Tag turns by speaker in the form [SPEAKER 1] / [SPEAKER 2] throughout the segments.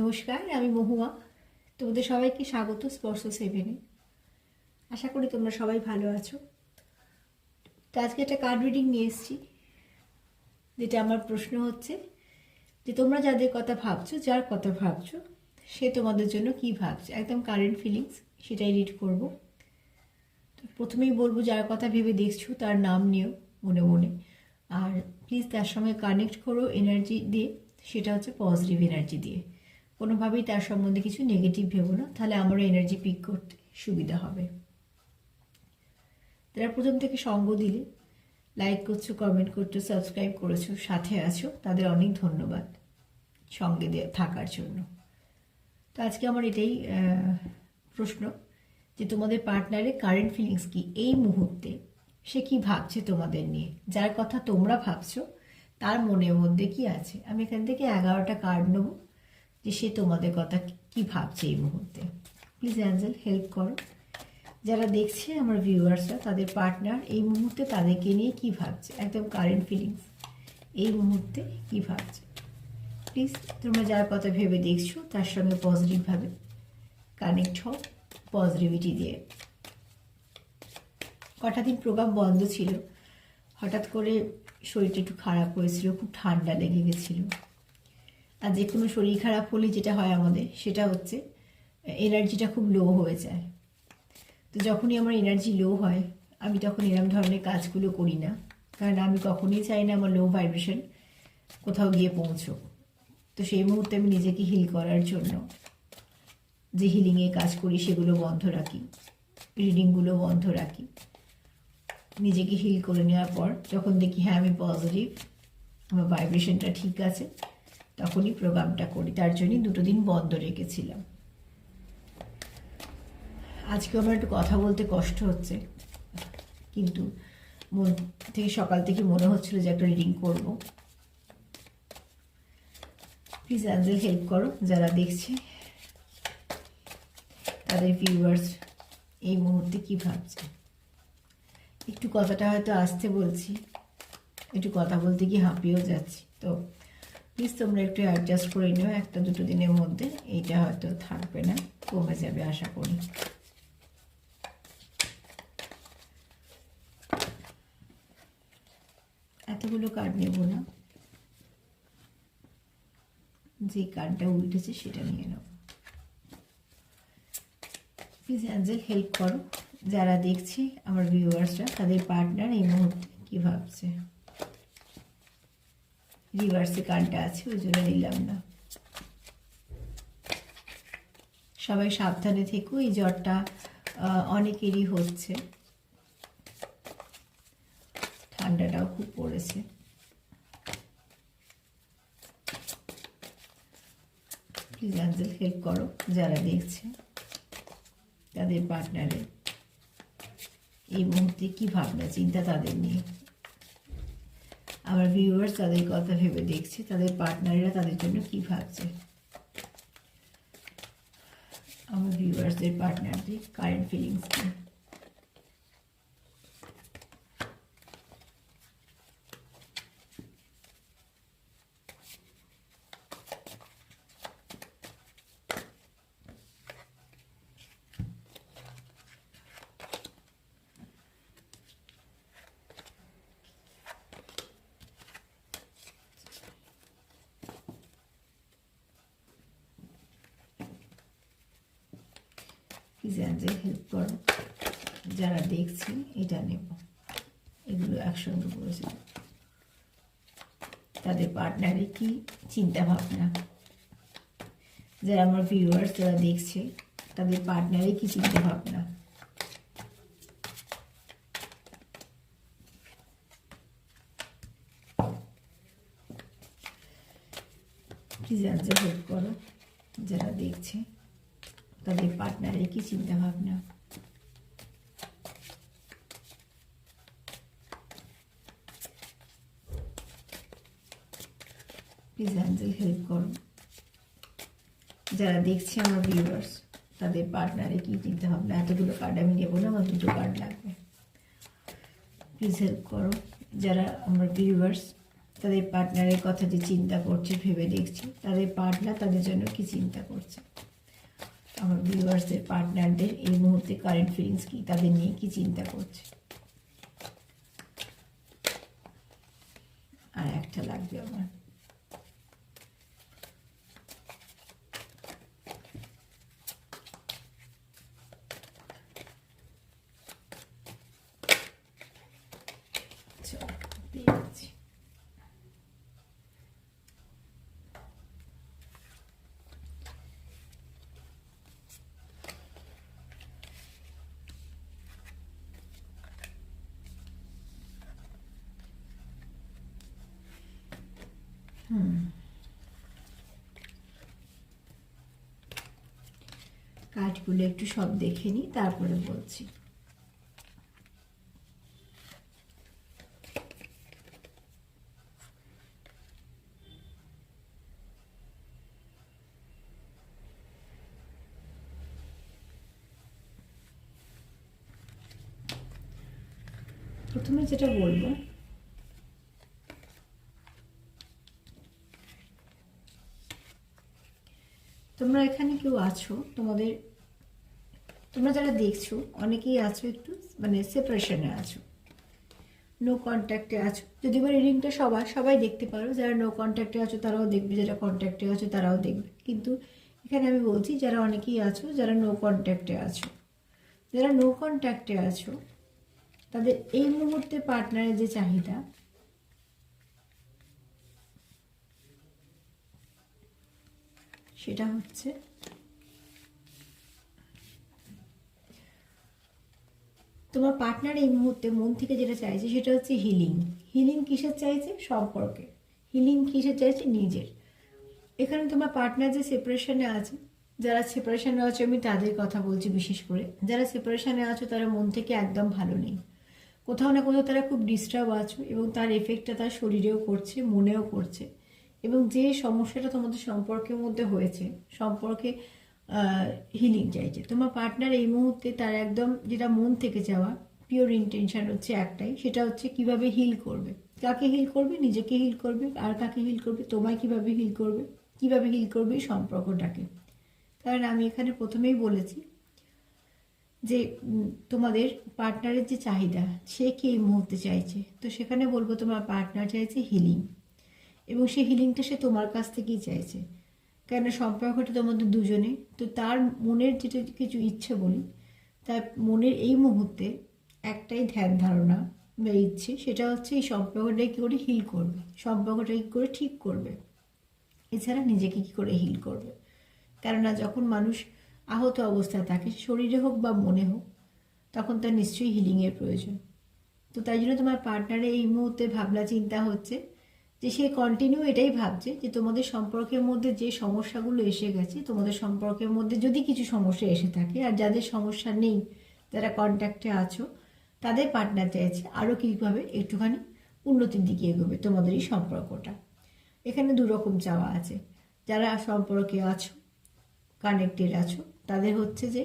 [SPEAKER 1] নমস্কার, আমি মহুয়া। তোমাদের সবাইকে স্বাগত স্পর্শ সেভেনে। আশা করি তোমরা সবাই ভালো আছো। তো আজকে একটা কার্ড রিডিং নিয়ে এসেছি, যেটা আমার প্রশ্ন হচ্ছে যে তোমরা যাদের কথা ভাবছ, যার কথা ভাবছ, সে তোমাদের জন্য কি ভাবছে? একদম কারেন্ট ফিলিংস সেটাই রিড করব। তো প্রথমেই বলব, যার কথা ভেবে দেখছ, তার নাম নিও মনে মনে। আর প্লিজ তার সঙ্গে কানেক্ট করো এনার্জি দিয়ে, সেটা হচ্ছে পজিটিভ এনার্জি দিয়ে। কোনোভাবেই তার সম্বন্ধে কিছু নেগেটিভ ভেবো না। তাহলে আমারও এনার্জি পিক করতে সুবিধা হবে। যারা প্রথম থেকে সঙ্গ দিলে লাইক করছ কমেন্ট করছ সাবস্ক্রাইব করেছ, সাথে আছো, তাদের অনেক ধন্যবাদ সঙ্গে থাকার জন্য। তো আজকে আমার এটাই প্রশ্ন যে তোমাদের পার্টনারের কারেন্ট ফিলিংস কি? এই মুহূর্তে সে কি ভাবছে তোমাদের নিয়ে? যার কথা তোমরা ভাবছ, তার মনের মধ্যে কি আছে? আমি এখান থেকে এগারোটা কার্ড নেব। যে সে তোমাদের কথা কি ভাবছে এই মুহূর্তে। প্লিজ অ্যাঞ্জেল হেল্প করো। যারা দেখছে আমার ভিউয়ার্সরা তাদের পার্টনার এই মুহূর্তে তাদেরকে নিয়ে কি ভাবছে? একদম কারেন্ট ফিলিংস এই মুহূর্তে কি ভাবছে? প্লিজ তোমরা যার কথা ভেবে দেখছ, তার সঙ্গে পজিটিভভাবে কানেক্ট হও পজিটিভিটি দিয়ে। কটা দিন প্রোগ্রাম বন্ধ ছিল। হঠাৎ করে শরীরটা একটু খারাপ হয়েছিল, খুব ঠান্ডা লেগে গেছিল। আর যে কোনো শরীর খারাপ হলে যেটা হয় আমাদের, সেটা হচ্ছে এনার্জিটা খুব লো হয়ে যায়। তো যখনই আমার এনার্জি লো হয়, আমি তখন এরম ধরনের কাজগুলো করি না। কারণ আমি কখনোই চাই না আমার লো ভাইব্রেশন কোথাও গিয়ে পৌঁছো তো সেই মুহূর্তে আমি নিজেকে হিল করার জন্য যে হিলিংয়ে কাজ করি, সেগুলো বন্ধ রাখি। রিডিংগুলো বন্ধ রাখি। নিজেকে হিল করে নেওয়ার পর যখন দেখি হ্যাঁ আমি পজিটিভ আমার ভাইব্রেশনটা ঠিক আছে তখনই প্রোগ্রামটা করি, তার জন্যই দুটো দিন বন্ধ রেখেছিলাম। আজকে আমার একটু কথা বলতে কষ্ট হচ্ছে, কিন্তু মন থেকে সকাল থেকে মনে হচ্ছিল যে একটা রিডিং করব। প্লিজ অ্যাঞ্জেল হেল্প করো, যারা দেখছে, তাদের ভিউয়ার্স এই মুহূর্তে কি ভাবছে? একটু কথাটা হয়তো আসতে বলছি, একটু কথা বলতে গিয়ে হাঁপিয়েও যাচ্ছি, তো প্লিজ তোমরা একটু অ্যাডজাস্ট করে নিও, একটা দুটো দিনের মধ্যে। এইটা হয়তো থাকবে না, কমে যাবে, আশা করি। এতগুলো কার্ড নেব না। যে কার্ডটা উল্টেছে, সেটা নিয়ে নেব প্লিজ অ্যাঞ্জেল হেল্প করো। যারা দেখছে, আমার ভিউয়ার্সরা তাদের পার্টনার এই মুহূর্তে কী ভাবছে? রিভার্সে কানটা আছে, ওই জন্য নিলাম না। সবাই সাবধানে থেকো, এই জ্বরটা অনেকেরই হচ্ছে। ঠান্ডাটাও খুব পড়েছে। প্লিজ অ্যাঞ্জেল হেল্প করো, যারা দেখছে, তাদের পার্টনারে এই মুহূর্তে কি ভাবনা, চিন্তা তাদের নিয়ে? আমার ভিউয়ার্স তাদের কথা ভেবে দেখছে, তাদের পার্টনাররা তাদের জন্য কি ভাবছে? আমার ভিউয়ার্সদের পার্টনারদের কারেন্ট ফিলিংস কি? অ্যাঞ্জেল হেল্প করো। যারা দেখছি, এটা নেব। এগুলো একসঙ্গে করেছে তাদের পার্টনারে কি? চিন্তা ভাবনা যারা আমার ভিউয়ার্স যারা দেখছে, তাদের পার্টনারে কি চিন্তা ভাবনা হেল্প করো। যারা দেখছে তাদের পার্টনারের কি চিন্তা ভাবনা হেল্প করো। যারা দেখছে আমার ভিউয়ার্স তাদের পার্টনারে কি চিন্তা ভাবনা এতগুলো কার্ড আমি নেব না, আমার দুটো কার্ড লাগবে। প্লিজ হেল্প করো। যারা আমার ভিউয়ার্স তাদের পার্টনারের কথা যে চিন্তা করছে, ভেবে দেখছি, তাদের পার্টনার তাদের জন্য কি চিন্তা করছে? আমার ভিউয়ার্সদের পার্টনারদের এই মুহূর্তে কারেন্ট ফিলিংস কি, তাদের নিয়ে কি চিন্তা করছে? আর একটা লাগবে আমার চলো, পেয়ে গেছি। কাঠগুলো একটু সব দেখে নিই তারপরে বলছি। প্রথমে যেটা বলব তোমরা এখানে কেউ আছো? তোমাদের, তোমরা যারা দেখছ, অনেকেই আছো একটু মানে সেপারেশনে আছো। নো কন্ট্যাক্টে আছো। যদি বা রিডিংটা সবাই সবাই দেখতে পারো, যারা নো কন্ট্যাক্টে আছো তারাও দেখবে, যারা কন্ট্যাক্টে আছো তারাও দেখবে। কিন্তু এখানে আমি বলছি, যারা অনেকেই আছো, যারা নো কন্ট্যাক্টে আছো, যারা নো কন্ট্যাক্টে আছো, তাদের এই মুহূর্তে পার্টনারের যে চাহিদা সেটা হচ্ছে তোমার পার্টনার এই মুহূর্তে মন থেকে যেটা চাইছে সেটা হচ্ছে হিলিং হিলিং কিসের চাইছে? সম্পর্কে হিলিং কিসের চাইছে? নিজের। এখানে তোমার পার্টনার যে সেপারেশনে আছে, যারা সেপারেশনে আছে, আমি তাদের কথা বলছি বিশেষ করে। যারা সেপারেশনে আছো, তারা মন থেকে একদম ভালো নেই। কোথাও না কোথাও তারা খুব ডিস্টার্ব আছো এবং তার এফেক্টটা তার শরীরেও করছে, মনেও করছে। এবং যে সমস্যাটা তোমাদের সম্পর্কের মধ্যে হয়েছে, সম্পর্কে হিলিং চাইছে। তোমার পার্টনার এই মুহূর্তে তার একদম যেটা মন থেকে যাওয়া পিওর ইন্টেনশন হচ্ছে একটাই, সেটা হচ্ছে কীভাবে হিল করবে। কাকে হিল করবে? নিজেকে হিল করবে। আর কাকে হিল করবে? তোমায় কীভাবে হিল করবে? কীভাবে হিল করবে সম্পর্কটাকে? কারণ আমি এখানে প্রথমেই বলেছি যে তোমাদের পার্টনারের যে চাহিদা, সে কি এই মুহূর্তে চাইছে? তো সেখানে বলব তোমার পার্টনার চাইছে হিলিং এবং সেই হিলিংটা সে তোমার কাছ থেকেই চাইছে। কেন সম্পর্কটা তোমাদের দুজনে। তো তার মনের যেটা কিছু ইচ্ছে বলি, তার মনের এই মুহূর্তে একটাই ধ্যান ধারণা বা ইচ্ছে, সেটা হচ্ছে এই সম্পর্কটা কী করে হিল করবে। সম্পর্কটা কী করে ঠিক করবে। এছাড়া নিজেকে কী করে হিল করবে। কেননা যখন মানুষ আহত অবস্থায় থাকে, শরীরে হোক বা মনে হোক, তখন তার নিশ্চয়ই হিলিংয়ের প্রয়োজন। তো তাই জন্য তোমার পার্টনারে এই মুহূর্তে ভাবনা চিন্তা হচ্ছে যে সে কন্টিনিউ এটাই ভাবছে যে তোমাদের সম্পর্কের মধ্যে যে সমস্যাগুলো এসে গেছে, তোমাদের সম্পর্কের মধ্যে যদি কিছু সমস্যা এসে থাকে আর যাদের সমস্যা নেই, যারা কন্ট্যাক্টে আছো, তাদের পার্টনার চাইছে আরও কীভাবে একটুখানি উন্নতির দিকে এগোবে তোমাদের এই সম্পর্কটা। এখানে দু রকম চাওয়া আছে। যারা সম্পর্কে আছো কানেক্টেড আছো, তাদের হচ্ছে যে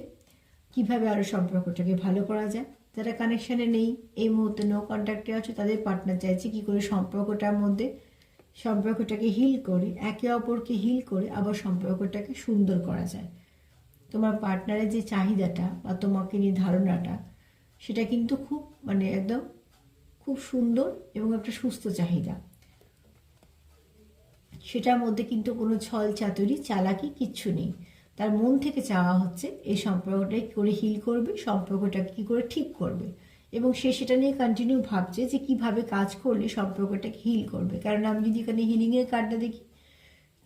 [SPEAKER 1] কীভাবে আরও সম্পর্কটাকে ভালো করা যায় যারা কানেকশানে নেই, এই মুহূর্তে নো কন্ট্যাক্টে আছো, তাদের পার্টনার চাইছে কি করে সম্পর্কটার মধ্যে সম্পর্কটাকে হিল করে, একে অপরকে হিল করে আবার সম্পর্কটাকে সুন্দর করা যায়। তোমার পার্টনারের যে চাহিদাটা বা তোমাকে নিয়ে ধারণাটা সেটা কিন্তু খুব মানে একদম খুব সুন্দর এবং একটা সুস্থ চাহিদা। সেটার মধ্যে কিন্তু কোনো ছল চাতুরি চালাকি কিচ্ছু নেই। তার মন থেকে চাওয়া হচ্ছে এই সম্পর্কটা কী করে হিল করবে, সম্পর্কটা কী করে ঠিক করবে। এবং সে সেটা নিয়ে কন্টিনিউ ভাবছে যে কীভাবে কাজ করলে সম্পর্কটাকে হিল করবে। কারণ আমি যদি এখানে হিলিংয়ের কার্ডটা দেখি,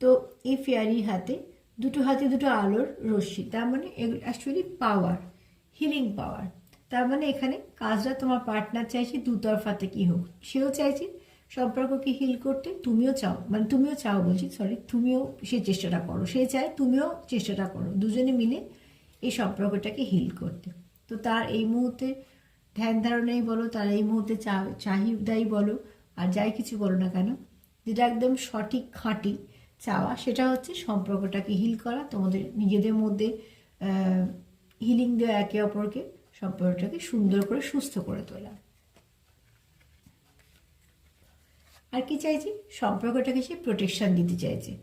[SPEAKER 1] তো এই ফেয়ারির হাতে দুটো হাতে দুটো আলোর রশ্মি, তার মানে অ্যাকচুয়ালি পাওয়ার হিলিং পাওয়ার তার মানে এখানে কাজটা তোমার পার্টনার চাইছে দুতরফাতে কি হোক, সেও চাইছে সম্পর্ককে হিল করতে তুমিও চাও মানে তুমিও চাও বলছি সরি তুমিও সে চেষ্টাটা করো, সে চায় তুমিও চেষ্টাটা করো, দুজনে মিলে এই সম্পর্কটাকে হিল করতে। তো তার এই মুহূর্তে ধ্যান ধারণাই বলো, তার এই মুহূর্তে চাহিদাই বলো, আর যাই কিছু বলো না কেন, যেটা একদম সঠিক খাঁটি চাওয়া, সেটা হচ্ছে সম্পর্কটাকে হিল করা, তোমাদের নিজেদের মধ্যে হিলিং দেওয়া একে অপরকে সম্পর্কটাকে সুন্দর করে, সুস্থ করে তোলা। আর কি চাইছে? সম্পর্কটাকে সে প্রোটেকশন দিতে চাইছে।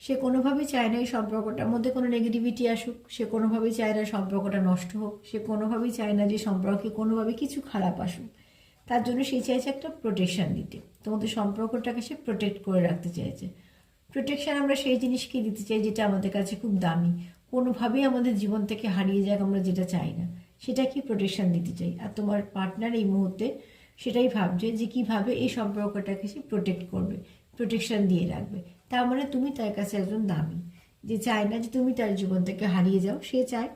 [SPEAKER 1] সে কোনোভাবেই চায় না এই সম্পর্কটার মধ্যে কোনো নেগেটিভিটি আসুক। সে কোনোভাবেই চায় না সম্পর্কটা নষ্ট হোক। সে কোনোভাবেই চায় না যে সম্পর্কে কোনোভাবে কিছু খারাপ আসুক। তার জন্য সে চাইছে একটা প্রোটেকশন দিতে। তোমাদের সম্পর্কটাকে সে প্রোটেক্ট করে রাখতে চাইছে। প্রোটেকশান আমরা সেই জিনিসকে দিতে চাই যেটা আমাদের কাছে খুব দামি। কোনোভাবেই আমাদের জীবন থেকে হারিয়ে যাক আমরা যেটা চাই না। সেটা কি প্রোটেকশন দিতে চাই। আর তোমার পার্টনার এই মুহূর্তে সেটাই ভাবছে যে কীভাবে এই সম্পর্কটাকে সে প্রোটেক্ট করবে প্রোটেকশন দিয়ে রাখবে। তার মানে তুমি তার কাছে একজন দামি, যে চায় না যে তুমি তার জীবন থেকে হারিয়ে যাও, সে চায়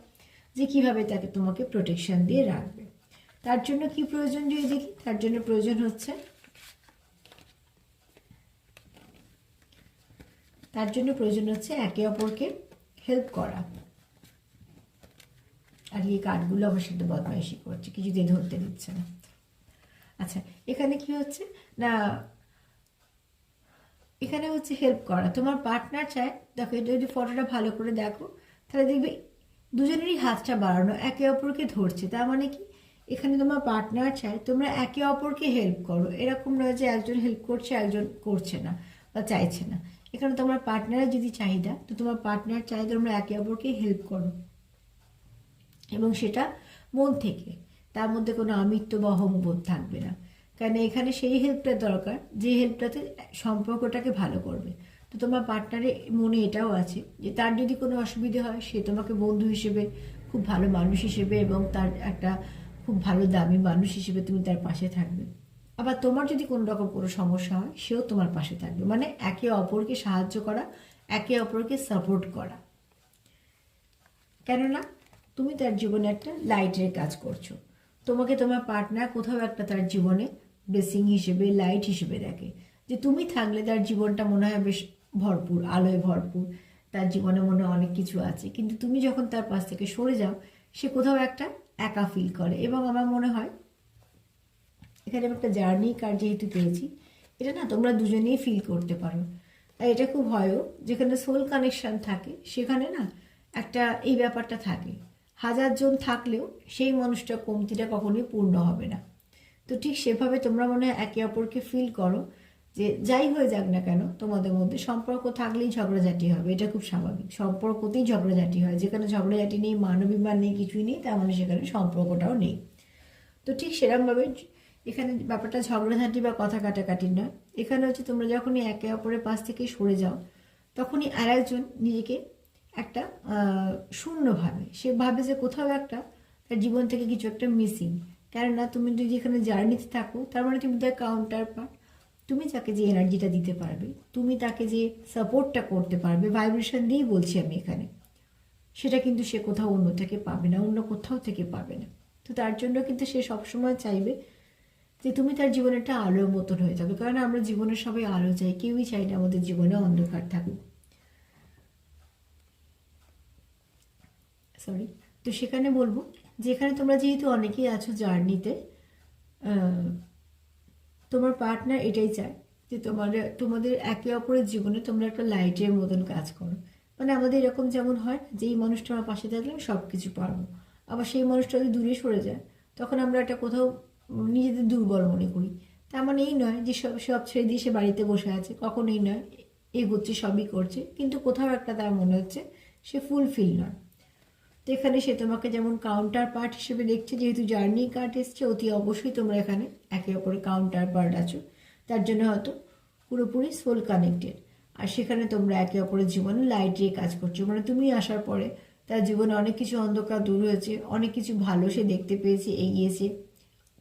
[SPEAKER 1] যে কীভাবে তাকে তোমাকে প্রোটেকশন দিয়ে রাখবে। তার জন্য কি প্রয়োজন যদি দেখি তার জন্য প্রয়োজন হচ্ছে তার জন্য প্রয়োজন হচ্ছে একে অপরকে হেল্প করা। আর এই কার্ডগুলো আমার সাথে বদমাইশি করছে কিছুতেই ধরতে দিচ্ছে না। এখানে কি হচ্ছে? না, এখানে হচ্ছে হেল্প করা। তোমার পার্টনার চায়, দেখো এটা যদি ফটোটা ভালো করে দেখো, তাহলে দেখবে দুজনেরই হাতটা বাড়ানো, একে অপরকে ধরছে। তার মানে কি? এখানে তোমার পার্টনার চায়, তোমরা একে অপরকে হেল্প করো। এরকম নয় যে একজন হেল্প করছে, একজন করছে না বা চাইছে না। এখানে তোমার পার্টনারের যদি চাহিদা, তো তোমার পার্টনার চাই তোমরা একে অপরকে হেল্প করো। এবং সেটা মন থেকে, তার মধ্যে কোনো আমিত্ব বা অহংবোধ থাকবে না। কারণ এখানে সেই হেল্পটা দরকার, যে হেল্পটাতে সম্পর্কটাকে ভালো করবে। তো তোমার পার্টনারের মনে এটাও আছে যে তার যদি কোনো অসুবিধে হয়, সে তোমাকে বন্ধু হিসেবে, খুব ভালো মানুষ হিসেবে এবং তার একটা খুব ভালো দামি মানুষ হিসেবে তুমি তার পাশে থাকবে। আবার তোমার যদি কোনো রকম কোনো সমস্যা হয়, সেও তোমার পাশে থাকবে। মানে একে অপরকে সাহায্য করা, একে অপরকে সাপোর্ট করা। কেননা তুমি তার জীবনে একটা লাইটের কাজ করছ। তোমাকে তোমার পার্টনার কোথাও একটা তার জীবনে ব্লেসিং হিসেবে লাইট হিসেবে দেখে। যে তুমি থাকলে তার জীবনটা মনে হয় বেশ ভরপুর, আলোয় ভরপুর। তার জীবনে মনে অনেক কিছু আছে। কিন্তু তুমি যখন তার পাশ থেকে সরে যাও, সে কোথাও একটা একা ফিল করে। এবং আমার মনে হয়, এখানে আমি একটা জার্নি কার্ড যেহেতু পেয়েছি, এটা না তোমরা দুজনেই ফিল করতে পারো। আর এটা খুব হয়ও যেখানে সোল কানেকশান থাকে, সেখানে না একটা এই ব্যাপারটা থাকে। হাজার জন থাকলেও সেই মানুষটা কমতিটা কখনোই পূর্ণ হবে না। তো ঠিক সেভাবে তোমরা মনে হয় একে অপরকে ফিল করো যে যাই হয়ে যাক না কেন, তোমাদের মধ্যে সম্পর্ক থাকলেই ঝগড়াঝাটি হবে, এটা খুব স্বাভাবিক। সম্পর্কতেই ঝগড়াঝাটি হয়, যেখানে ঝগড়াঝাটি নেই, মানবিমান নেই, কিছুই নেই, তার মানে সেখানে সম্পর্কটাও নেই। তো ঠিক সেরকমভাবে এখানে ব্যাপারটা ঝগড়াঝাটি বা কথা কাটাকাটি নয়। এখানে হচ্ছে তোমরা যখনই একে অপরের পাশ থেকে সরে যাও, তখনই আর একজন নিজেকে একটা শূন্য ভাবে সে ভাবে যে কোথাও একটা তার জীবন থেকে কিছু একটা মিসিং কেননা তুমি যদি এখানে জার্নিতে থাকো, তার মানে তুমি তার কাউন্টার পার্ট তুমি তাকে যে এনার্জিটা দিতে পারবে, তুমি তাকে যে সাপোর্টটা করতে পারবে ভাইব্রেশন দিয়েই বলছি আমি এখানে, সেটা কিন্তু সে কোথাও অন্য থেকে পাবে না, অন্য কোথাও থেকে পাবে না। তো তার জন্য কিন্তু সে সবসময় চাইবে যে তুমি তার জীবনে একটা আলোর মতন হয়ে যাবে কারণ আমরা জীবনে সবাই আলো চাই, কেউই চাই না আমাদের জীবনে অন্ধকার থাকুক। সরি তো সেখানে বলব যেখানে তোমরা যেহেতু অনেকেই আছো জার্নিতে তোমার পার্টনার এটাই চায় যে তোমার তোমাদের একে অপরের জীবনে তোমরা একটা লাইটের মতন কাজ করো। মানে আমাদের এরকম যেমন হয় যে এই মানুষটা আমার পাশে থাকলে আমি সব কিছু পারব। আবার সেই মানুষটা যদি দূরে সরে যায়, তখন আমরা একটা কোথাও নিজেদের দুর্বল মনে করি। তার মানে এই নয় যে সব সব ছেড়ে দিয়ে সে বাড়িতে বসে আছে, কখনোই নয় এগোচ্ছে, সবই করছে, কিন্তু কোথাও একটা তার মনে হচ্ছে সে ফুলফিল নয়। তো এখানে সে তোমাকে যেমন কাউন্টার পার্ট হিসেবে দেখছে, যেহেতু জার্নি কার্ড এসছে, অতি অবশ্যই তোমরা এখানে একে অপরে কাউন্টার পার্ট আছো। তার জন্য হয়তো পুরোপুরি সোল কানেক্টেড আর সেখানে তোমরা একে অপরের জীবনে লাইট দিয়ে কাজ করছ। মানে তুমি আসার পরে তার জীবনে অনেক কিছু অন্ধকার দূর হয়েছে, অনেক কিছু ভালো সে দেখতে পেয়েছে, এগিয়েছে,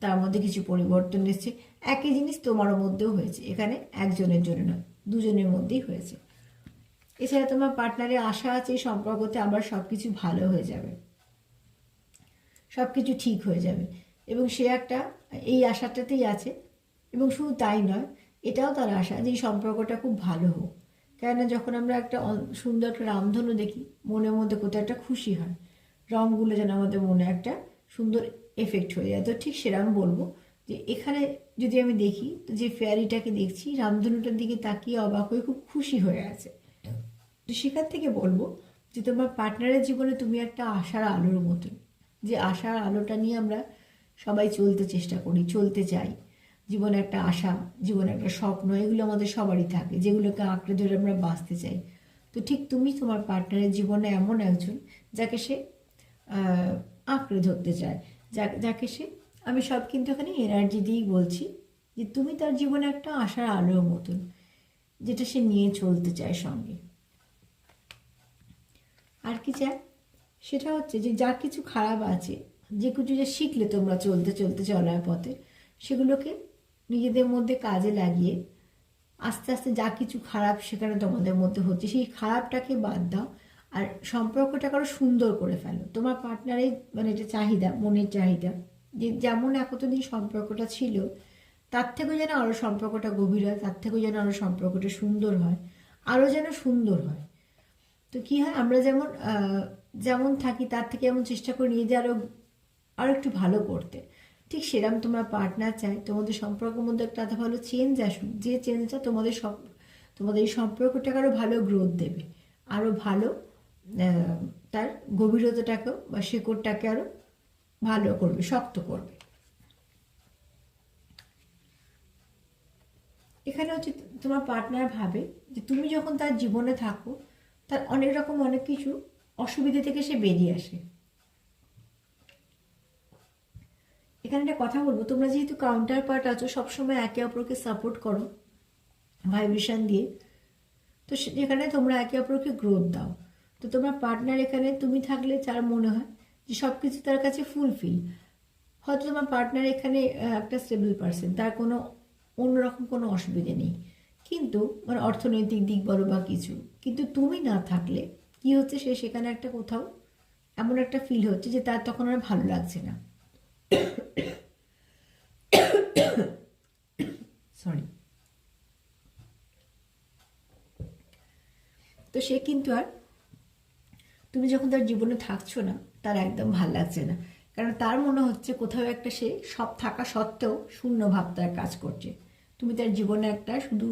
[SPEAKER 1] তার মধ্যে কিছু পরিবর্তন এসছে। একই জিনিস তোমার মধ্যেও হয়েছে। এখানে একজনের জন্য নয়, দুজনের মধ্যেই হয়েছে। এছাড়া তোমার পার্টনারের আশা আছে, এই সম্পর্কতে আবার সব কিছু ভালো হয়ে যাবে। সব কিছু ঠিক হয়ে যাবে। এবং সে একটা, এই আশাটাতেই আছে। এবং শুধু তাই নয়, এটাও তার আশা যে এই সম্পর্কটা খুব ভালো হোক। কেননা যখন আমরা একটা সুন্দর একটা রামধনু দেখি, মনের মধ্যে কোথাও একটা খুশি হয়। রঙগুলো যেন আমাদের মনে একটা সুন্দর এফেক্ট হয়ে যায়। তো ঠিক সেরকম বলব যে এখানে যদি আমি দেখি তো যে ফেয়ারিটাকে দেখছি, রামধনুটার দিকে তাকিয়ে অবাক হয়ে খুব খুশি হয়ে আছে। তো সেখান থেকে বলব যে তোমার পার্টনারের জীবনে তুমি একটা আশার আলোর মতন যে আশার আলোটা নিয়ে আমরা সবাই চলতে চেষ্টা করি, চলতে চাই। জীবনে একটা আশা, জীবনে একটা স্বপ্ন, এগুলো আমাদের সবারই থাকে, যেগুলোকে আঁকড়ে ধরে আমরা বাঁচতে চাই। তো ঠিক তুমি তোমার পার্টনারের জীবনে এমন একজন যাকে সে আঁকড়ে ধরতে চায়। যা, যাকে সে, আমি সব কিন্তু এখানে এনার্জি দিয়েই বলছি যে তুমি তার জীবনে একটা আশার আলোর মতন যেটা সে নিয়ে চলতে চায় সঙ্গে। আর কি চায় সেটা হচ্ছে যে যা কিছু খারাপ আছে, যে কিছু যে শিখলে তোমরা চলতে চলতে চলার পথে, সেগুলোকে নিজেদের মধ্যে কাজে লাগিয়ে আস্তে আস্তে যা কিছু খারাপ সেখানে তোমাদের মধ্যে হচ্ছে, সেই খারাপটাকে বাদ দাও আর সম্পর্কটাকে আরও সুন্দর করে ফেলো। তোমার পার্টনারের মানে এটা চাহিদা, মনের চাহিদা, যে যেমন এতদিন সম্পর্কটা ছিল, তার থেকেও যেন আরও সম্পর্কটা গভীর হয়, তার থেকেও যেন আরও সম্পর্কটা সুন্দর হয় আরও যেন সুন্দর হয়। তো কী হয়, আমরা যেমন যেমন থাকি, তার থেকে এমন চেষ্টা করি নিজে আরও আরও একটু ভালো করতে। ঠিক সেরকম তোমার পার্টনার চাই, তোমাদের সম্পর্কের মধ্যে একটা এত ভালো চেঞ্জ আসুক, যে চেঞ্জটা তোমাদের সব, তোমাদের এই সম্পর্কটাকে আরও ভালো গ্রোথ দেবে। আরও ভালো তার গভীরতাটাকেও বা শেকড়টাকে আরও ভালো করবে, শক্ত করবে। এখানে হচ্ছে তোমার পার্টনার ভাবে যে তুমি যখন তার জীবনে থাকো তার অনেক রকম অনেক কিছু অসুবিধা থেকে সে বেরিয়ে আসে। এখানে একটা কথা বলব, তোমরা যেহেতু কাউন্টার পার্ট আছো, সবসময় একে অপরকে সাপোর্ট করো ভাইব্রেশন দিয়ে। তো সেখানে তোমরা একে অপরকে গ্রোথ দাও। তো তোমার পার্টনার এখানে তুমি থাকলে যার মনে হয় যে সব কিছু তার কাছে ফুলফিল হয়তো তোমার পার্টনার এখানে একটা স্টেবল পার্সন তার কোনো অন্যরকম কোনো অসুবিধে নেই। কিন্তু মানে অর্থনৈতিক দিক বলো বা কিছু, কিন্তু তুমি না থাকলে কি হচ্ছে সে সেখানে একটা কোথাও এমন একটা ফিল হচ্ছে যে তার তখন আর ভালো লাগছে না। সরি তো সে কিন্তু আর তুমি যখন তার জীবনে থাকছো না, তার একদম ভালো লাগছে না। কারণ তার মনে হচ্ছে কোথাও একটা সে সব থাকা সত্ত্বেও শূন্য ভাব তার কাজ করছে। তুমি তার জীবনে একটা শুধু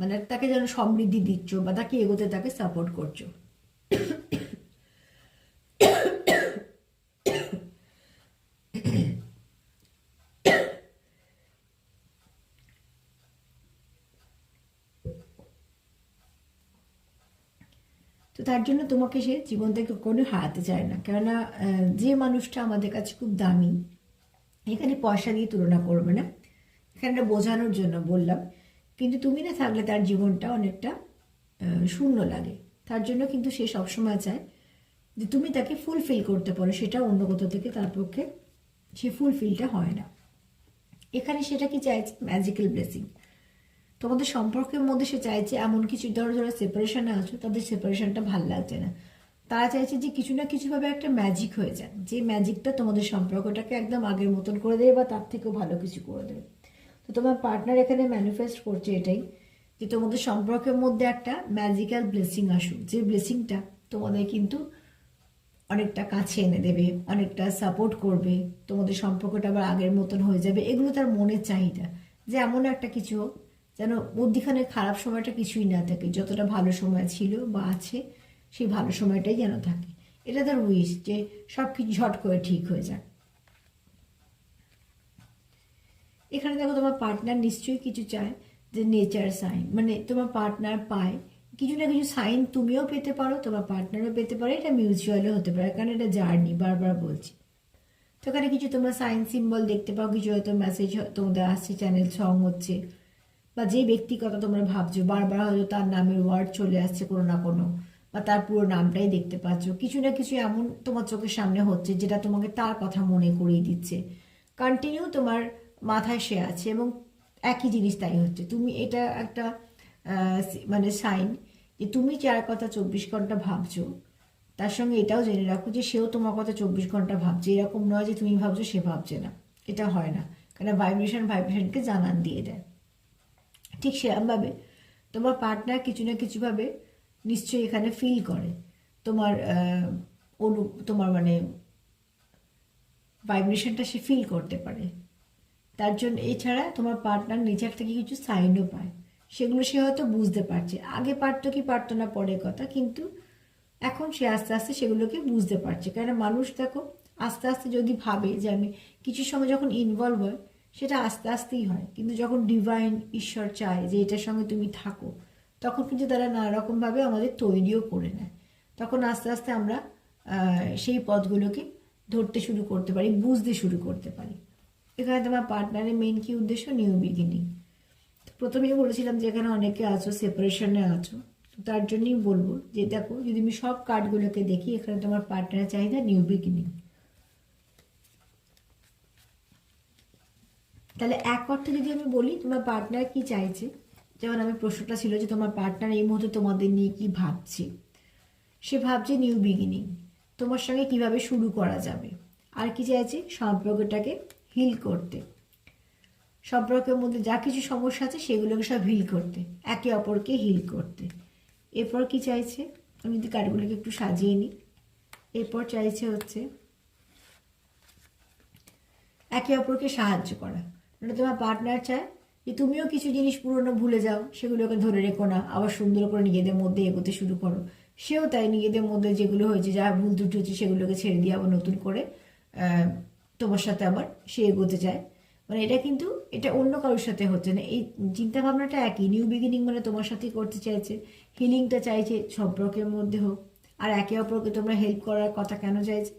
[SPEAKER 1] মানে তাকে যেন সমৃদ্ধি দিচ্ছ বা তাকে এগোতে তাকে সাপোর্ট করছ। তো তার জন্য তোমাকে সে জীবন থেকে কোনো হারাতে চায় না। কেননা যে মানুষটা আমাদের কাছে খুব দামি, এখানে পয়সা দিয়ে তুলনা করবে না। এখানে বোঝানোর জন্য বললাম। কিন্তু তুমি না থাকলে তার জীবনটা অনেকটা শূন্য লাগে। তার জন্য কিন্তু সে সবসময় চায় যে তুমি তাকে ফুলফিল করতে পারো সেটা অন্য কোথাও থেকে তার পক্ষে সে ফুলফিলটা হয় না। এখানে সেটা কি চাইছে? ম্যাজিক্যাল ব্লেসিং তোমাদের সম্পর্কের মধ্যে সে চাইছে এমন কিছু, ধরো যারা সেপারেশনে আছো, তাদের সেপারেশনটা ভালো লাগছে না। তারা চাইছে যে কিছু না কিছুভাবে একটা ম্যাজিক হয়ে যাক। যে ম্যাজিকটা তোমাদের সম্পর্কটাকে একদম আগের মতন করে দেবে বা তার থেকেও ভালো কিছু করে দেবে। তো তোমার পার্টনার এখানে ম্যানিফেস্ট করছে এটাই যে তোমাদের সম্পর্কের মধ্যে একটা ম্যাজিক্যাল ব্লেসিং আসুক। যে ব্লেসিংটা তোমাদের কিন্তু অনেকটা কাছে এনে দেবে, অনেকটা সাপোর্ট করবে, তোমাদের সম্পর্কটা আবার আগের মতন হয়ে যাবে, এগুলো তার মনের চাহিদা। যে এমন একটা কিছু হোক, যেন মধ্যিখানে খারাপ সময়টা কিছুই না থাকে, যতটা ভালো সময় ছিল বা আছে, সেই ভালো সময়টাই যেন থাকে। এটা তার উইশ যে সব কিছু ঝট করে ঠিক হয়ে যাক। এখানে দেখো তোমার পার্টনার নিশ্চয়ই কিছু চায় যে নেচার সাইন মানে তোমার পার্টনার পায়। কিছু না কিছু সাইন তুমিও পেতে পারো, তোমার পার্টনারও পেতে পারো, এটা মিউচুয়ালও হতে পারে, কারণ এটা জার্নি বারবার বলছি। তো এখানে কিছু তোমরা সাইন সিম্বল দেখতে পাও, কিছু হয়তো মেসেজ তোমাদের আসছে চ্যানেল সং হচ্ছে, বা যে ব্যক্তির কথা তোমরা ভাবছ, বারবার হয়তো তার নামের ওয়ার্ড চলে আসছে কোনো না কোনো, বা তার পুরো নামটাই দেখতে পাচ্ছ। কিছু না কিছু এমন তোমার চোখের সামনে হচ্ছে, যেটা তোমাকে তার কথা মনে করিয়ে দিচ্ছে। কন্টিনিউ তোমার মাথায় সে আছে এবং একই জিনিস তাই হচ্ছে। তুমি এটা একটা মানে সাইন যে তুমি যার কথা চব্বিশ ঘণ্টা ভাবছ, তার সঙ্গে এটাও জেনে রাখো যে সেও তোমার কথা চব্বিশ ঘণ্টা ভাবছে। এরকম নয় যে তুমি ভাবছ সে ভাবছে না। এটা হয় না। কারণ ভাইব্রেশন ভাইব্রেশনকে জানান দিয়ে দেয়। ঠিক সেরকমভাবে তোমার পার্টনার কিছু না কিছুভাবে নিশ্চয়ই এখানে ফিল করে। তোমার অনু তোমার মানে ভাইব্রেশনটা সে ফিল করতে পারে। তার জন্য এছাড়া তোমার পার্টনার নেচার থেকে কিছু সাইনও পায়। সেগুলো সে হয়তো বুঝতে পারছে। আগে পারতো কি পারতো না পরের কথা কিন্তু এখন সে আস্তে আস্তে সেগুলোকে বুঝতে পারছে। কারণ মানুষ দেখো আস্তে আস্তে যদি ভাবে যে আমি কিছু সময় যখন ইনভলভ হয় সেটা আস্তে আস্তেই হয়। কিন্তু যখন ডিভাইন ঈশ্বর চায় যে এটার সঙ্গে তুমি থাকো তখন কিন্তু তারা নানা রকমভাবে আমাদের তৈরিও করে নেয়। তখন আস্তে আস্তে আমরা সেই পথগুলোকে ধরতে শুরু করতে পারি বুঝতে শুরু করতে পারি। এখানে তোমার পার্টনারের মেইন কি উদ্দেশ্য? নিউ বিগিনিং প্রথমেই বলেছিলাম যে এখানে অনেকে আছো সেপারেশনে আছো তার জন্যই বলব যে দেখো, যদি আমি সব কার্ডগুলোকে দেখি, এখানে তোমার পার্টনারের চাহিদা নিউ বিগিনিং তাহলে এক অর্থে যদি আমি বলি, তোমার পার্টনার কি চাইছে? যেমন আমি প্রশ্নটা ছিল যে তোমার পার্টনার এই মুহূর্তে তোমাদের নিয়ে কি ভাবছে? সে ভাবছে নিউ বিগিনিং তোমার সঙ্গে কীভাবে শুরু করা যাবে? আর কি চাইছে? সম্পর্কটাকে হিল করতে। সম্পর্কের মধ্যে যা কিছু সমস্যা আছে সেগুলোকে সব হিল করতে, একে অপরকে হিল করতে। এরপর কি চাইছে? আমি যদি কার্ডগুলোকে একটু সাজিয়ে নিই। এরপর চাইছে হচ্ছে একে অপরকে সাহায্য করা। মানে তোমার পার্টনার চায় যে তুমিও কিছু জিনিস পুরনো ভুলে যাও, সেগুলোকে ধরে রেখো না, আবার সুন্দর করে নিজেদের মধ্যে এগোতে শুরু করো। সেও তাই নিজেদের মধ্যে যেগুলো হয়েছে, যা ভুল ত্রুটি হচ্ছে সেগুলোকে ছেড়ে দিয়ে আবার নতুন করে তোমার সাথে আবার সে এগোতে চায়। মানে এটা কিন্তু, এটা অন্য কারোর সাথে হচ্ছে না। এই চিন্তা ভাবনাটা একই। নিউ বিগিনিং মানে তোমার সাথেই করতে চাইছে। হিলিংটা চাইছে সম্পর্কের মধ্যে হোক। আর একে অপরকে তোমরা হেল্প করার কথা কেন চাইছে?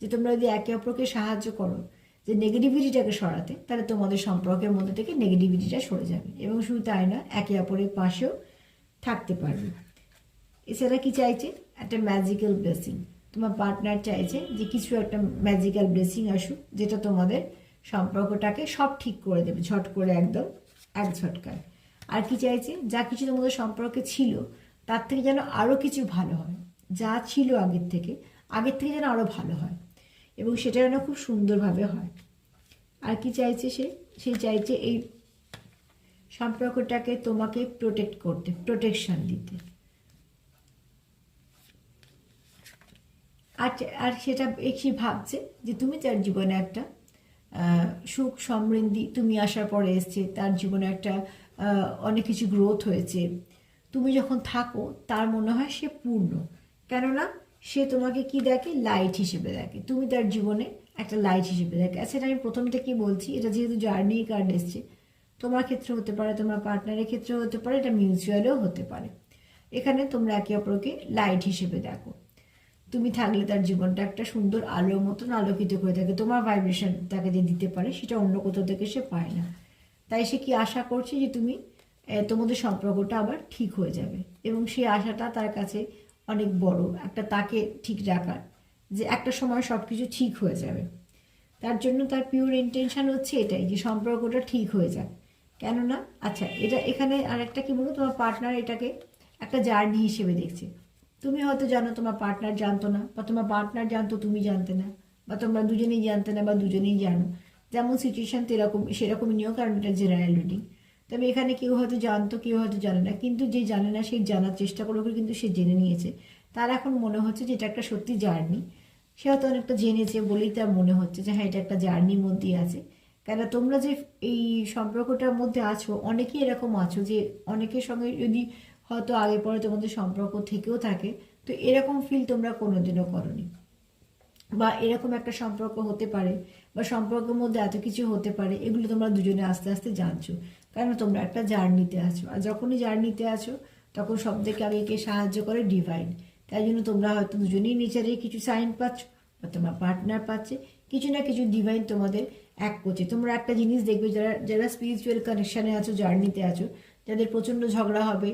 [SPEAKER 1] যে তোমরা যদি একে অপরকে সাহায্য করো, যে নেগেটিভিটিটাকে সরাতে, তাহলে তোমাদের সম্পর্কের মধ্যে থেকে নেগেটিভিটিটা সরে যাবে। এবং শুধু তাই না একে অপরের পাশেও থাকতে পারবে। এছাড়া কি চাইছে? একটা ম্যাজিক্যাল ব্লেসিং তোমার পার্টনার চাইছে যে কিছু একটা ম্যাজিক্যাল ব্লেসিং আসুক, যেটা তোমাদের সম্পর্কটাকে সব ঠিক করে দেবে, ঝট করে একদম, এক ঝটকায়। আর কি চাইছে? যা কিছু তোমাদের সম্পর্কে ছিল, তার থেকে যেন আরও কিছু ভালো হয়। যা ছিল আগের থেকে আগের থেকে যেন আরও ভালো হয়। এবং সেটা যেন খুব সুন্দরভাবে হয়। আর কি চাইছে সে? সে চাইছে এই সম্পর্কটাকে তোমাকে প্রোটেক্ট করতে প্রোটেকশান দিতে। আর আর সেটা সে ভাবছে যে তুমি তার জীবনে একটা সুখ সমৃদ্ধি তুমি আসার পরে এসছে, তার জীবনে একটা অনেক কিছু গ্রোথ হয়েছে। তুমি যখন থাকো, তার মনে হয় সে পূর্ণ। কেননা সে তোমাকে কি দেখে? লাইট হিসেবে দেখে। তুমি তার জীবনে একটা লাইট হিসেবে দেখে। আচ্ছা এটা আমি প্রথম থেকেই বলছি? এটা যেহেতু জার্নি কার্ড এসছে। তোমার ক্ষেত্রে হতে পারে, তোমার পার্টনারের ক্ষেত্রেও হতে পারে, এটা মিউচুয়ালেও হতে পারে। এখানে তোমরা একে অপরকে লাইট হিসেবে দেখো। তুমি থাকলে তার জীবনটা একটা সুন্দর আলোর মতন আলোকিত করে থাকে। তোমার ভাইব্রেশন তাকে যে দিতে পারে, সেটা অন্য কোথাও থেকে সে পায় না। তাই সে কি আশা করছে যে তুমি তোমাদের সম্পর্কটা আবার ঠিক হয়ে যাবে? এবং সেই আশাটা তার কাছে অনেক বড়। একটা তাকে ঠিক রাখার, যে একটা সময় সব কিছু ঠিক হয়ে যাবে। তার জন্য তার পিওর ইন্টেনশন হচ্ছে এটাই, যে সম্পর্কটা ঠিক হয়ে যাক। কেননা আচ্ছা এটা এখানে আরেকটা কি বলব তোমার পার্টনার এটাকে একটা জার্নি হিসেবে দেখছে। তুমি হয়তো জানো তোমার পার্টনার জানতো না, বা তোমার পার্টনার জানতো তুমি জানতে না, বা তোমরা দুজনেই জানতে না বা দুজনেই জানো। যেমন সিচুয়েশন এরকম সেরকমই নিয়েও কারণ এটা জেনারেল রিডিং তবে এখানে কেউ হয়তো জানতো, কেউ হয়তো জানে না, কিন্তু যে জানে না সে জানার চেষ্টা করে কিন্তু সে জেনে নিয়েছে। তার এখন মনে হচ্ছে যে এটা একটা সত্যি জার্নি। সে হয়তো অনেকটা জেনেছে বলেই তার মনে হচ্ছে যে হ্যাঁ এটা একটা জার্নির মধ্যেই আছে। কেন তোমরা যে এই সম্পর্কটার মধ্যে আছো, অনেকেই এরকম আছো যে অনেকের সঙ্গে যদি হয়তো আগে পরে তোমাদের সম্পর্ক থেকেও থাকে। তো এরকম ফিল তোমরা কোনোদিনও করনি। বা এরকম একটা সম্পর্ক হতে পারে, বা সম্পর্কের মধ্যে এত কিছু হতে পারে, এগুলো তোমরা দুজনে আস্তে আস্তে জানছো। কারণ তোমরা একটা জার্নিতে আছো। আর যখনই জার্নিতে আছো, তখন সব থেকে আগে কে সাহায্য করে ডিভাইন তাই জন্য তোমরা হয়তো দুজনেই নেচারে কিছু সাইন পাচ্ছ, বা তোমার পার্টনার পাচ্ছে। কিছু না কিছু ডিভাইন তোমাদের এক করছে। তোমরা একটা জিনিস দেখবে, যারা যারা স্পিরিচুয়াল কানেকশানে আছো জার্নিতে আছো যাদের প্রচণ্ড ঝগড়া হবে,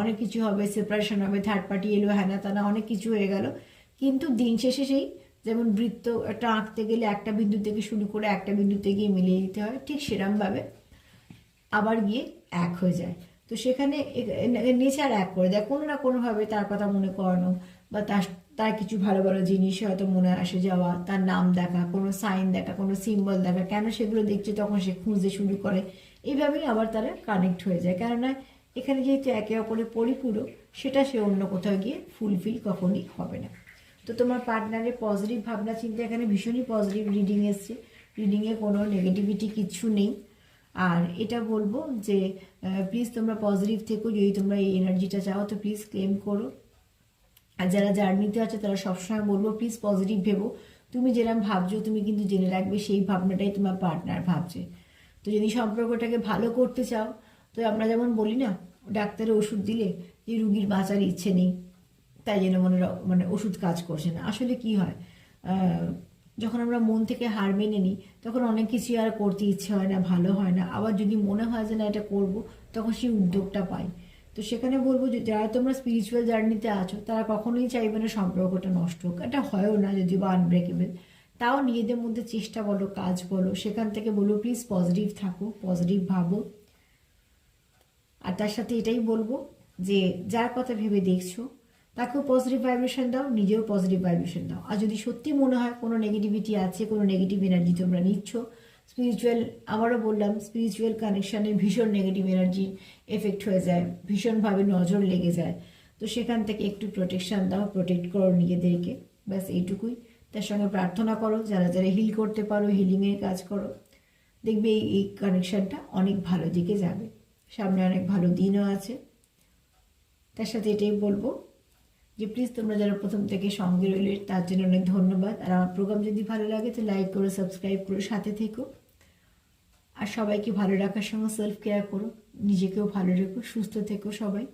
[SPEAKER 1] অনেক কিছু হবে সেপারেশন হবে থার্ড পার্টি এলো হ্যানা তানা অনেক কিছু হয়ে গেল। কিন্তু দিন শেষে সেই যেমন বৃত্ত একটা আঁকতে গেলে একটা বিন্দু থেকে শুরু করে একটা বিন্দুতে গিয়ে মিলিয়ে দিতে হয়, ঠিক সেরমভাবে আবার গিয়ে এক হয়ে যায়। তো সেখানে নেচার এক করে দেয়, কোনো না কোনোভাবে তার কথা মনে করানো বা তার তার কিছু ভালো ভালো জিনিস হয়তো মনে আসে যাওয়া, তার নাম দেখা, কোনো সাইন দেখা, কোনো সিম্বল দেখা, কেন সেগুলো দেখছে তখন সে খুঁজতে শুরু করে এইভাবেই আবার তারা কানেক্ট হয়ে যায়। কেননা এখানে যেহেতু একে অপরের পরিপূরক, সেটা সে অন্য কোথাও গিয়ে ফুলফিল কখনই হবে না। তো তোমার পার্টনারের পজিটিভ ভাবনা, চিন্তা এখানে ভীষণই পজিটিভ রিডিং এসছে। রিডিংয়ে কোনো নেগেটিভিটি কিছু নেই। আর এটা বলব যে প্লিজ তোমরা পজিটিভ থেকো, যদি তোমরা এই এনার্জিটা চাও, তো প্লিজ ক্লেম করো। আর যারা জার্নিতে আছে, তারা সবসময় বলব প্লিজ পজিটিভ ভেবো। তুমি যেরকম ভাবছ, তুমি কিন্তু জেনে রাখবে, সেই ভাবনাটাই তোমার পার্টনার ভাবছে। তো যদি সম্পর্কটাকে ভালো করতে চাও, তো আমরা যেমন বলি না, ডাক্তারের ওষুধ দিলে যে রুগীর বাঁচার ইচ্ছে নেই, তাই জন্য মনে মানে ওষুধ কাজ করছে না। আসলে কি হয় যখন আমরা মন থেকে হার মেনে নিই, তখন অনেক কিছুই আর করতে ইচ্ছে হয় না, ভালো হয় না। আবার যদি মনে হয় যে না, এটা করব, তখন সেই উদ্যোগটা পাই। তো সেখানে বলব যে, যারা তোমরা স্পিরিচুয়াল জার্নিতে আছো, তারা কখনোই চাইবে না সম্পর্কটা নষ্ট হোক। এটা হয়ও না যদি বা আনব্রেকেবল তাও নিজেদের মধ্যে চেষ্টা বলো, কাজ বলো, সেখান থেকে বলো প্লিজ পজিটিভ থাকো পজিটিভ ভাবো। আর তার সাথে এটাই বলব যে, যার কথা ভেবে দেখছ, তাকেও পজিটিভ ভাইব্রেশন দাও, নিজেও পজিটিভ ভাইব্রেশন দাও। আর যদি সত্যি মনে হয় কোনো নেগেটিভিটি আছে, কোনো নেগেটিভ এনার্জি তোমরা নিচ্ছ স্পিরিচুয়াল আবারও বললাম স্পিরিচুয়াল কানেকশানে ভীষণ নেগেটিভ এনার্জি এফেক্ট হয়ে যায়, ভীষণভাবে নজর লেগে যায়। তো সেখান থেকে একটু প্রোটেকশন দাও প্রোটেক্ট করো নিজেদেরকে, ব্যাস এইটুকুই। তার সঙ্গে প্রার্থনা করো, যারা যারা হিল করতে পারো হিলিংয়ের কাজ করো। দেখবে এই কানেকশানটা অনেক ভালো দিকে যাবে। সামনে অনেক ভালো দিনও আছে। তার সাথে এটাই বলব যে প্লিজ তোমরা যারা প্রথম থেকে সঙ্গে রইলে, তার জন্য অনেক ধন্যবাদ। আর আমার প্রোগ্রাম যদি ভালো লাগে, তো লাইক করো সাবস্ক্রাইব করো, সাথে থেকো। আর সবাইকে ভালো রাখার সঙ্গে সেলফ কেয়ার করো। নিজেকেও ভালো রেখো, সুস্থ থেকো সবাই।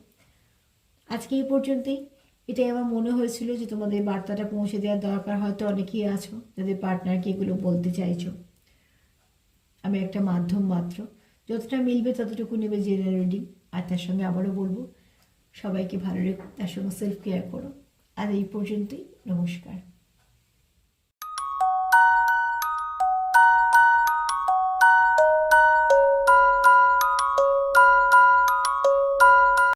[SPEAKER 1] আজকে এই পর্যন্তই। এটাই আমার মনে হয়েছিল যে তোমাদের বার্তাটা পৌঁছে দেওয়ার দরকার, হয়তো অনেকেই আছো যাদের পার্টনারকে এগুলো বলতে চাইছো। আমি একটা মাধ্যম মাত্র। যতটা মিলবে ততটুকু নেবে জেনারেল রিডিং। আর তার সঙ্গে আবারও বলব, সবাইকে ভালো রেখো, তার সঙ্গে সেলফ কেয়ার করো। আর এই পর্যন্তই, নমস্কার।